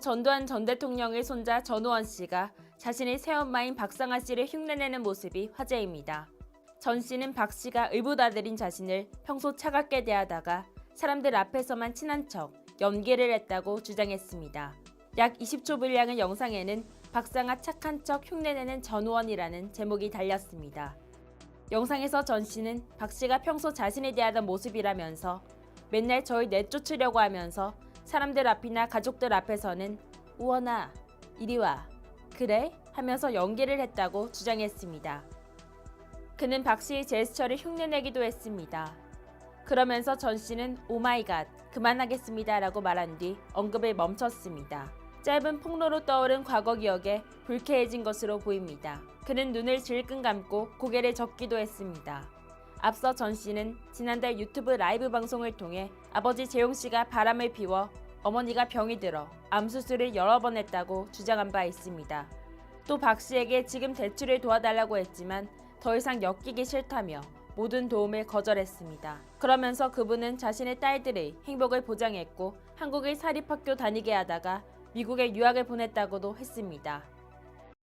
전두환 전 대통령의 손자 전우원 씨가 자신의 새엄마인 박상아 씨를 흉내내는 모습이 화제입니다. 전 씨는 박 씨가 의붓아들인 자신을 평소 차갑게 대하다가 사람들 앞에서만 친한 척 연기를 했다고 주장했습니다. 약 20초 분량의 영상에는 박상아 착한 척 흉내내는 전우원이라는 제목이 달렸습니다. 영상에서 전 씨는 박 씨가 평소 자신에 대하던 모습이라면서 맨날 저희 내쫓으려고 하면서 사람들 앞이나 가족들 앞에서는 우원아 이리 와 그래 하면서 연기를 했다고 주장했습니다. 그는 박 씨의 제스처를 흉내내기도 했습니다. 그러면서 전 씨는 오마이갓 그만하겠습니다 라고 말한 뒤 언급을 멈췄습니다. 짧은 폭로로 떠오른 과거 기억에 불쾌해진 것으로 보입니다. 그는 눈을 질끈 감고 고개를 젓기도 했습니다. 앞서 전 씨는 지난달 유튜브 라이브 방송을 통해 아버지 재용 씨가 바람을 피워 어머니가 병이 들어 암 수술을 여러 번 했다고 주장한 바 있습니다. 또 박 씨에게 지금 대출을 도와달라고 했지만 더 이상 엮이기 싫다며 모든 도움을 거절했습니다. 그러면서 그분은 자신의 딸들의 행복을 보장했고 한국의 사립학교 다니게 하다가 미국에 유학을 보냈다고도 했습니다.